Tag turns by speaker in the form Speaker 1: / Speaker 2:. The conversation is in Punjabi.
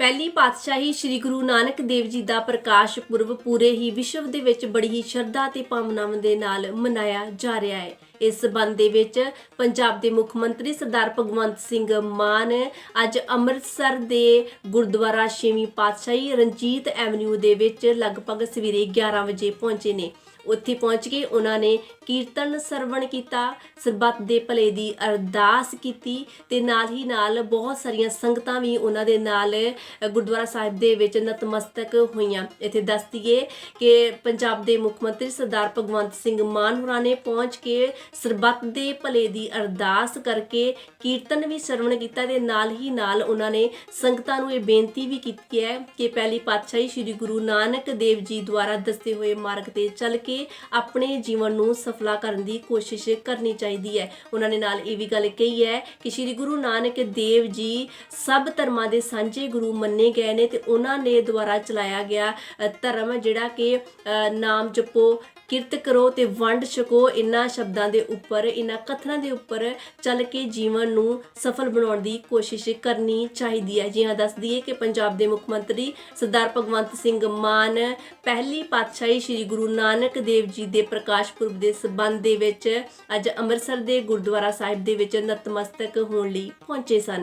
Speaker 1: ਪਹਿਲੀ ਪਾਤਸ਼ਾਹੀ ਸ੍ਰੀ ਗੁਰੂ ਨਾਨਕ ਦੇਵ ਜੀ ਦਾ ਪ੍ਰਕਾਸ਼ ਪੁਰਬ ਪੂਰੇ ਹੀ ਵਿਸ਼ਵ ਦੇ ਵਿੱਚ ਬੜੀ ਹੀ ਸ਼ਰਧਾ ਤੇ ਭਾਵਨਾਵਾਂ ਦੇ ਨਾਲ ਮਨਾਇਆ ਜਾ ਰਿਹਾ ਹੈ। ਇਸ ਸਬੰਧ ਦੇ ਵਿੱਚ ਪੰਜਾਬ ਦੇ ਮੁੱਖ ਮੰਤਰੀ ਸਰਦਾਰ ਭਗਵੰਤ ਸਿੰਘ ਮਾਨ ਅੱਜ ਅੰਮ੍ਰਿਤਸਰ ਦੇ ਗੁਰਦੁਆਰਾ ਛੇਵੀਂ ਪਾਤਸ਼ਾਹੀ ਰਣਜੀਤ ਐਵਨਿਊ ਦੇ ਵਿੱਚ ਲਗਭਗ ਸਵੇਰੇ 11 ਵਜੇ ਪਹੁੰਚੇ ਨੇ। ਉੱਥੇ ਪਹੁੰਚ ਕੇ ਉਹਨਾਂ ਨੇ ਕੀਰਤਨ ਸਰਵਣ ਕੀਤਾ, ਸਰਬੱਤ ਦੇ ਭਲੇ ਦੀ ਅਰਦਾਸ ਕੀਤੀ ਤੇ ਨਾਲ ਹੀ ਨਾਲ ਬਹੁਤ ਸਾਰੀਆਂ ਸੰਗਤਾਂ ਵੀ ਉਹਨਾਂ ਦੇ ਨਾਲ ਗੁਰਦੁਆਰਾ ਸਾਹਿਬ ਦੇ ਵਿੱਚ ਨਤਮਸਤਕ ਹੋਈਆਂ। ਇੱਥੇ ਦੱਸ ਦਈਏ ਕਿ ਪੰਜਾਬ ਦੇ ਮੁੱਖ ਮੰਤਰੀ ਸਰਦਾਰ ਭਗਵੰਤ ਸਿੰਘ ਮਾਨ ਹੋਰਾਂ ਨੇ ਪਹੁੰਚ ਕੇ ਸਰਬੱਤ ਦੇ ਭਲੇ ਦੀ ਅਰਦਾਸ ਕਰਕੇ ਕੀਰਤਨ ਵੀ ਸਰਵਣ ਕੀਤਾ ਤੇ ਨਾਲ ਹੀ ਨਾਲ ਉਹਨਾਂ ਨੇ ਸੰਗਤਾਂ ਨੂੰ ਇਹ ਬੇਨਤੀ ਵੀ ਕੀਤੀ ਹੈ ਕਿ ਪਹਿਲੀ ਪਾਤਸ਼ਾਹੀ ਸ੍ਰੀ ਗੁਰੂ ਨਾਨਕ ਦੇਵ ਜੀ ਦੁਆਰਾ ਦੱਸੇ ਹੋਏ ਮਾਰਗ ਤੇ ਚੱਲ ਕੇ ਆਪਣੇ ਜੀਵਨ ਨੂੰ ਸਫਲਾ ਕਰਨ ਦੀ ਕੋਸ਼ਿਸ਼ ਕਰਨੀ ਚਾਹੀਦੀ ਹੈ। ਉਹਨਾਂ ਨੇ ਨਾਲ ਇਹ ਵੀ ਗੱਲ ਕਹੀ ਹੈ ਕਿ ਸ੍ਰੀ ਗੁਰੂ ਨਾਨਕ ਦੇਵ ਜੀ ਸਭ ਧਰਮਾਂ ਦੇ ਸਾਂਝੇ ਗੁਰੂ ਮੰਨੇ ਗਏ ਨੇ ਤੇ ਉਹਨਾਂ ਨੇ ਦੁਆਰਾ ਚਲਾਇਆ ਗਿਆ ਧਰਮ ਜਿਹੜਾ ਕਿ ਨਾਮ ਜਪੋ, ਕਿਰਤ ਕਰੋ ਤੇ ਵੰਡ ਛਕੋ ਇਨ੍ਹਾਂ ਸ਼ਬਦਾਂ ਦੇ ਉੱਪਰ, ਇਹਨਾਂ ਕਥਨਾਂ ਦੇ ਉੱਪਰ ਚੱਲ ਕੇ ਜੀਵਨ ਨੂੰ ਸਫਲ ਬਣਾਉਣ ਦੀ ਕੋਸ਼ਿਸ਼ ਕਰਨੀ ਚਾਹੀਦੀ ਹੈ। ਜੀ ਹਾਂ, ਦੱਸ ਦਈਏ ਕਿ ਪੰਜਾਬ ਦੇ ਮੁੱਖ ਮੰਤਰੀ ਸਰਦਾਰ ਭਗਵੰਤ ਸਿੰਘ ਮਾਨ, ਪਹਿਲੀ ਪਾਤਸ਼ਾਹੀ ਸ੍ਰੀ ਗੁਰੂ ਨਾਨਕ ਦੇਵ ਜੀ ਦੇ ਪ੍ਰਕਾਸ਼ ਪੁਰਬ ਦੇ ਸਬੰਧ ਦੇ ਵਿੱਚ ਅੱਜ ਅੰਮ੍ਰਿਤਸਰ ਦੇ ਗੁਰਦੁਆਰਾ ਸਾਹਿਬ ਦੇ ਵਿੱਚ ਨਤਮਸਤਕ ਹੋਣ ਲਈ ਪਹੁੰਚੇ ਸਨ।